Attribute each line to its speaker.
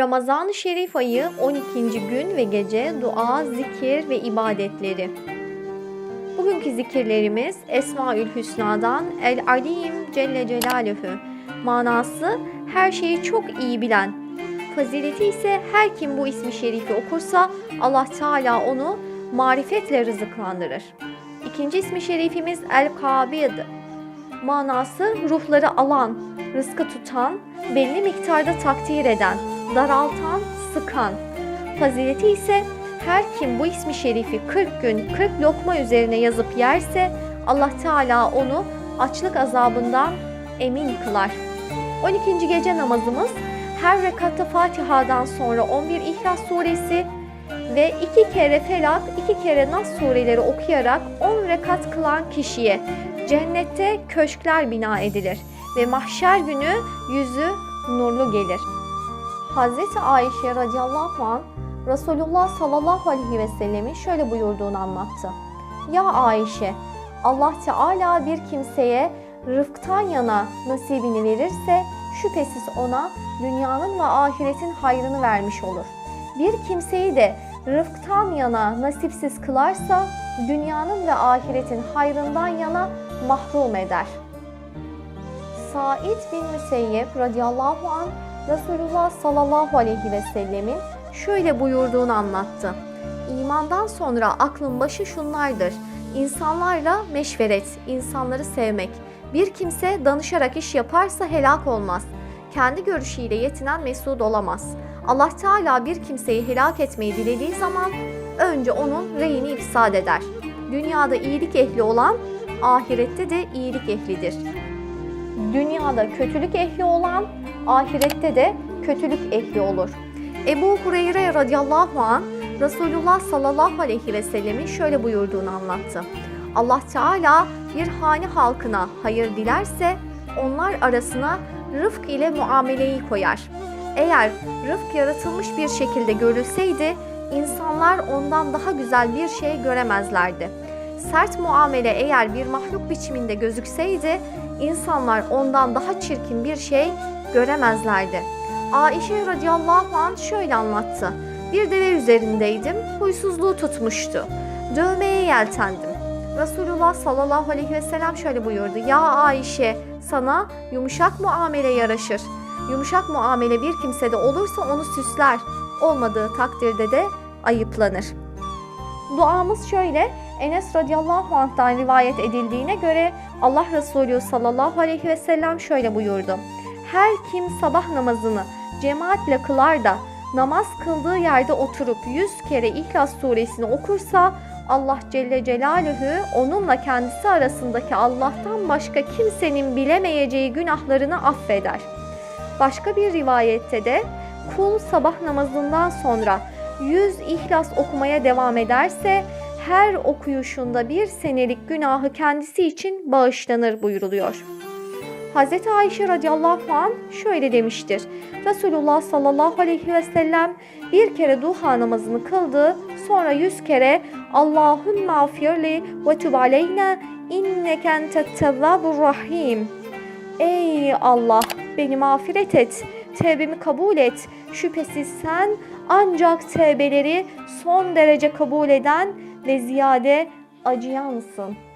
Speaker 1: Ramazan-ı Şerif ayı 12. gün ve gece dua, zikir ve ibadetleri. Bugünkü zikirlerimiz Esmaül Hüsna'dan El Alim Celle Celaluhu. Manası her şeyi çok iyi bilen. Fazileti ise her kim bu ismi şerifi okursa Allah Teala onu marifetle rızıklandırır. İkinci ismi şerifimiz El Kabid. Manası ruhları alan, rızkı tutan, belli miktarda takdir eden, daraltan, sıkan. Fazileti ise her kim bu ismi şerifi 40 gün 40 lokma üzerine yazıp yerse Allah Teala onu açlık azabından emin kılar. 12. gece namazımız her rekatta Fatiha'dan sonra 11 İhlas suresi ve iki kere Felak, iki kere Nas sureleri okuyarak 10 rekat kılan kişiye cennette köşkler bina edilir ve mahşer günü yüzü nurlu gelir. Hazreti Ayşe radıyallahu an Resulullah sallallahu aleyhi ve sellemin şöyle buyurduğunu anlattı. Ya Ayşe, Allah Teala bir kimseye rıfktan yana nasibini verirse şüphesiz ona dünyanın ve ahiretin hayrını vermiş olur. Bir kimseyi de rıfktan yana nasipsiz kılarsa dünyanın ve ahiretin hayrından yana mahrum eder. Said bin Müseyyep radıyallahu an Resulullah sallallahu aleyhi ve sellemin şöyle buyurduğunu anlattı. İmandan sonra aklın başı şunlardır. İnsanlarla meşveret, insanları sevmek. Bir kimse danışarak iş yaparsa helak olmaz. Kendi görüşüyle yetinen mesut olamaz. Allah Teala bir kimseyi helak etmeyi dilediği zaman önce onun reyini ifsad eder. Dünyada iyilik ehli olan ahirette de iyilik ehlidir. Dünyada kötülük ehli olan ahirette de kötülük ehli olur. Ebu Hureyre radıyallahu an Resulullah sallallahu aleyhi ve sellemin şöyle buyurduğunu anlattı. Allah Teala bir hane halkına hayır dilerse onlar arasına rıfk ile muameleyi koyar. Eğer rıfk yaratılmış bir şekilde görülseydi insanlar ondan daha güzel bir şey göremezlerdi. Sert muamele eğer bir mahluk biçiminde gözükseydi insanlar ondan daha çirkin bir şey göremezlerdi. Ayşe radıyallahu anh şöyle anlattı. Bir deve üzerindeydim, huysuzluğu tutmuştu. Dövmeye yeltendim. Resulullah sallallahu aleyhi ve sellem şöyle buyurdu. Ya Ayşe sana yumuşak muamele yaraşır. Yumuşak muamele bir kimsede olursa onu süsler. Olmadığı takdirde de ayıplanır. Duamız şöyle. Enes radıyallahu anh'tan rivayet edildiğine göre Allah Resulü sallallahu aleyhi ve sellem şöyle buyurdu. Her kim sabah namazını cemaatle kılar da namaz kıldığı yerde oturup yüz kere İhlas suresini okursa Allah Celle Celaluhu onunla kendisi arasındaki Allah'tan başka kimsenin bilemeyeceği günahlarını affeder. Başka bir rivayette de kul sabah namazından sonra yüz İhlas okumaya devam ederse her okuyuşunda bir senelik günahı kendisi için bağışlanır buyuruluyor. Hz. Ayşe radıyallahu an şöyle demiştir. Resulullah sallallahu aleyhi ve sellem bir kere duha namazını kıldı. Sonra yüz kere Allahümme afirli ve tub aleyna inneke entet tevvabur rahim. Ey Allah beni mağfiret et, tevbemi kabul et. Şüphesiz sen ancak tevbeleri son derece kabul eden ve ziyade acıyansın.''